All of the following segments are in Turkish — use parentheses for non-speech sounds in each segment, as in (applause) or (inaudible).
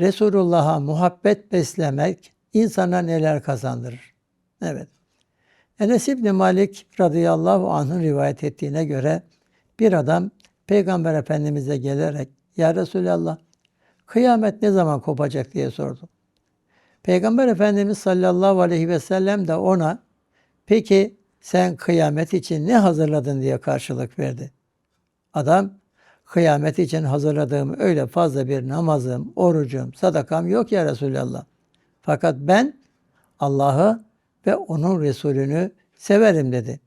Resulullah'a muhabbet beslemek insana neler kazandırır? Evet. Enes İbni Malik radıyallahu anh'ın rivayet ettiğine göre bir adam Peygamber Efendimiz'e gelerek Ya Resulallah kıyamet ne zaman kopacak diye sordu. Peygamber Efendimiz sallallahu aleyhi ve sellem de ona peki sen kıyamet için ne hazırladın diye karşılık verdi. Adam kıyamet için hazırladığım öyle fazla bir namazım, orucum, sadakam yok ya Resulallah. Fakat ben Allah'ı ve onun Resulünü severim dedi.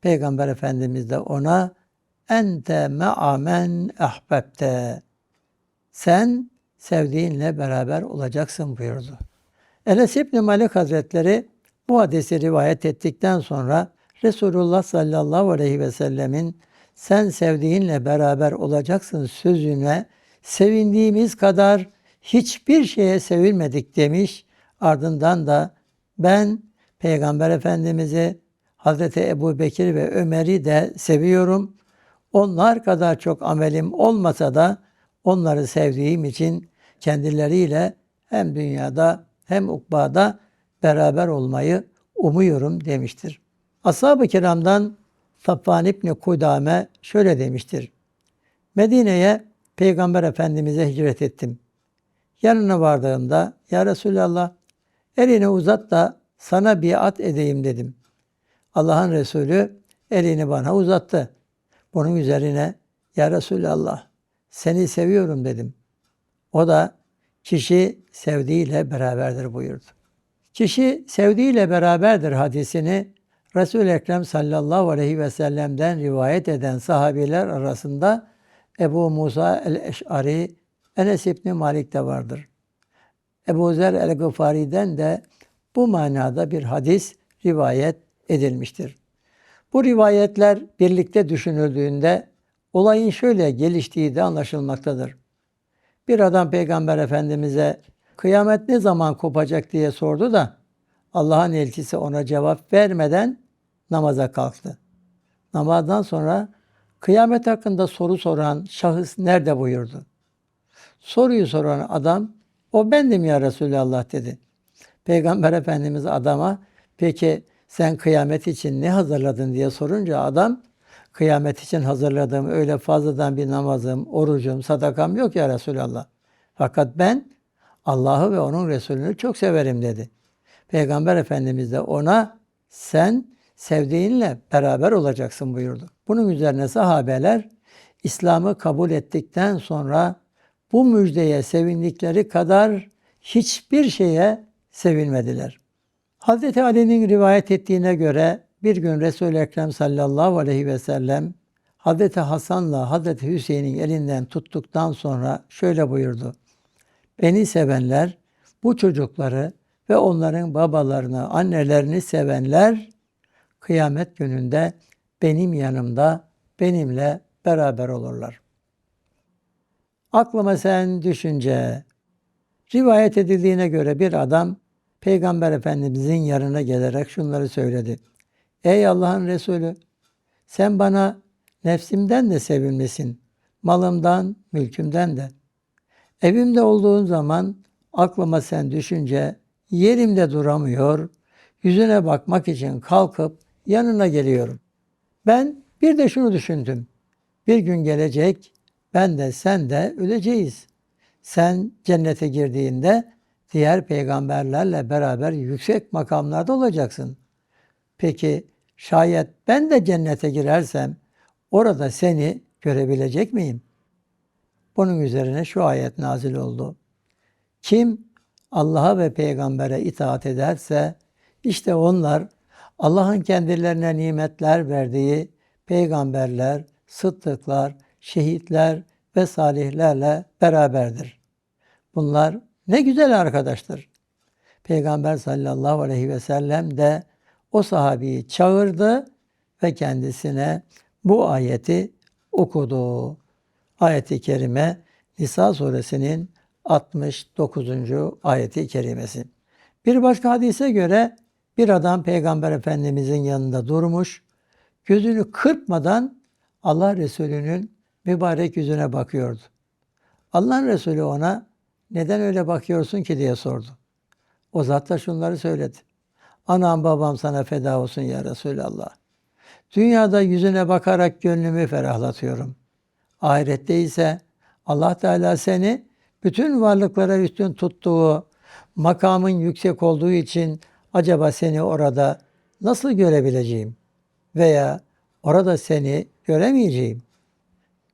Peygamber Efendimiz de ona ente me'amen ahbebte. Sen sevdiğinle beraber olacaksın buyurdu. Enes İbni Malik Hazretleri bu hadisi rivayet ettikten sonra Resulullah sallallahu aleyhi ve sellemin sen sevdiğinle beraber olacaksın sözüne sevindiğimiz kadar hiçbir şeye sevilmedik demiş. Ardından da ben Peygamber Efendimiz'i Hazreti Ebu Bekir ve Ömer'i de seviyorum. Onlar kadar çok amelim olmasa da onları sevdiğim için kendileriyle hem dünyada hem ukbada beraber olmayı umuyorum demiştir. Ashab-ı kiramdan Safvan İbni Kudame şöyle demiştir. Medine'ye Peygamber Efendimiz'e hicret ettim. Yanına vardığımda Ya Resulallah elini uzat da sana biat edeyim dedim. Allah'ın Resulü elini bana uzattı. Bunun üzerine Ya Resulallah seni seviyorum dedim. O da kişi sevdiğiyle beraberdir buyurdu. Kişi sevdiğiyle beraberdir hadisini Resul-i Ekrem sallallahu aleyhi ve sellem'den rivayet eden sahabiler arasında Ebu Musa el-Eş'ari, Enes İbni Malik de vardır. Ebu Zer el-Gıfari'den de bu manada bir hadis rivayet edilmiştir. Bu rivayetler birlikte düşünüldüğünde olayın şöyle geliştiği de anlaşılmaktadır. Bir adam Peygamber Efendimiz'e kıyamet ne zaman kopacak diye sordu da Allah'ın elçisi ona cevap vermeden namaza kalktı. Namazdan sonra kıyamet hakkında soru soran şahıs nerede buyurdu. Soruyu soran adam o bendim ya Resulallah dedi. Peygamber (laughs) Efendimiz adama peki sen kıyamet için ne hazırladın diye sorunca adam kıyamet için hazırladığım öyle fazladan bir namazım, orucum, sadakam yok ya Resulallah. Fakat ben Allah'ı ve onun Resulünü çok severim dedi. Peygamber Efendimiz de ona sen sevdiğinle beraber olacaksın buyurdu. Bunun üzerine sahabeler İslam'ı kabul ettikten sonra bu müjdeye sevindikleri kadar hiçbir şeye sevinmediler. Hazreti Ali'nin rivayet ettiğine göre bir gün Resul-i Ekrem sallallahu aleyhi ve sellem Hazreti Hasan'la Hazreti Hüseyin'in elinden tuttuktan sonra şöyle buyurdu. Beni sevenler bu çocukları ve onların babalarını, annelerini sevenler kıyamet gününde benim yanımda benimle beraber olurlar. Aklıma sen düşünce. Rivayet edildiğine göre bir adam Peygamber Efendimizin yanına gelerek şunları söyledi. Ey Allah'ın Resulü sen bana nefsimden de sevilmesin, malımdan, mülkümden de. Evimde olduğun zaman aklıma sen düşünce yerimde duramıyor, yüzüne bakmak için kalkıp yanına geliyorum. Ben bir de şunu düşündüm. Bir gün gelecek, ben de sen de öleceğiz. Sen cennete girdiğinde diğer peygamberlerle beraber yüksek makamlarda olacaksın. Peki şayet ben de cennete girersem orada seni görebilecek miyim? Bunun üzerine şu ayet nazil oldu. Kim Allah'a ve peygambere itaat ederse işte onlar Allah'ın kendilerine nimetler verdiği peygamberler, sıddıklar, şehitler ve salihlerle beraberdir. Bunlar ne güzel arkadaştır. Peygamber sallallahu aleyhi ve sellem de o sahabeyi çağırdı ve kendisine bu ayeti okudu. Ayeti kerime Nisa suresinin 69. ayeti kerimesi. Bir başka hadise göre bir adam Peygamber Efendimizin yanında durmuş, gözünü kırpmadan Allah Resulü'nün mübarek yüzüne bakıyordu. Allah Resulü ona neden öyle bakıyorsun ki diye sordu. O zat da şunları söyledi. Anam babam sana feda olsun ya Resulallah. Dünyada yüzüne bakarak gönlümü ferahlatıyorum. Ahirette ise Allah Teala seni bütün varlıklara üstün tuttuğu, makamın yüksek olduğu için acaba seni orada nasıl görebileceğim? Veya orada seni göremeyeceğim.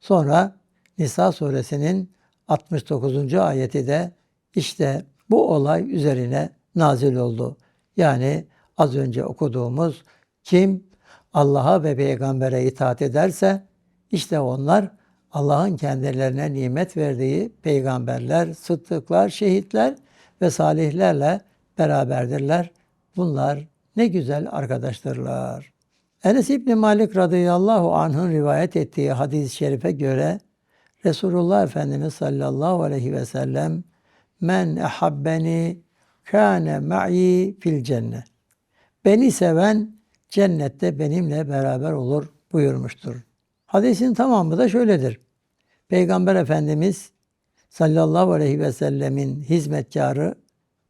Sonra Nisa suresinin 69. ayeti de işte bu olay üzerine nazil oldu. Yani az önce okuduğumuz kim Allah'a ve peygambere itaat ederse işte onlar Allah'ın kendilerine nimet verdiği peygamberler, sıddıklar, şehitler ve salihlerle beraberdirler. Bunlar ne güzel arkadaştırlar. Enes İbni Malik radıyallahu anh'ın rivayet ettiği hadis-i şerife göre Resulullah Efendimiz sallallahu aleyhi ve sellem men ehabbeni kâne ma'i fil cennet. Beni seven cennette benimle beraber olur buyurmuştur. Hadisin tamamı da şöyledir. Peygamber Efendimiz sallallahu aleyhi ve sellemin hizmetkarı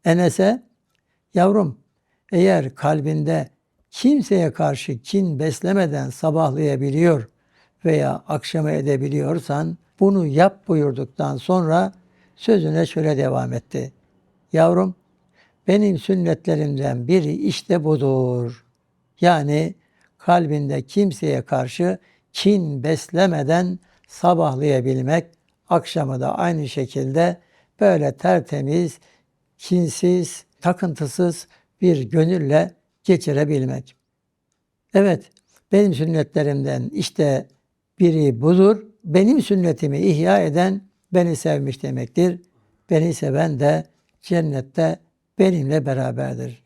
Enes'e yavrum eğer kalbinde kimseye karşı kin beslemeden sabahlayabiliyor veya akşama edebiliyorsan bunu yap buyurduktan sonra sözüne şöyle devam etti. Yavrum benim sünnetlerimden biri işte budur. Yani kalbinde kimseye karşı kin beslemeden sabahlayabilmek, akşamı da aynı şekilde böyle tertemiz, kinsiz, takıntısız bir gönülle geçirebilmek. Evet, benim sünnetlerimden işte biri budur. Benim sünnetimi ihya eden beni sevmiş demektir. Beni seven de cennette benimle beraberdir.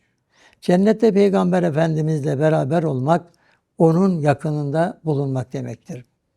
Cennette Peygamber Efendimizle beraber olmak, onun yakınında bulunmak demektir.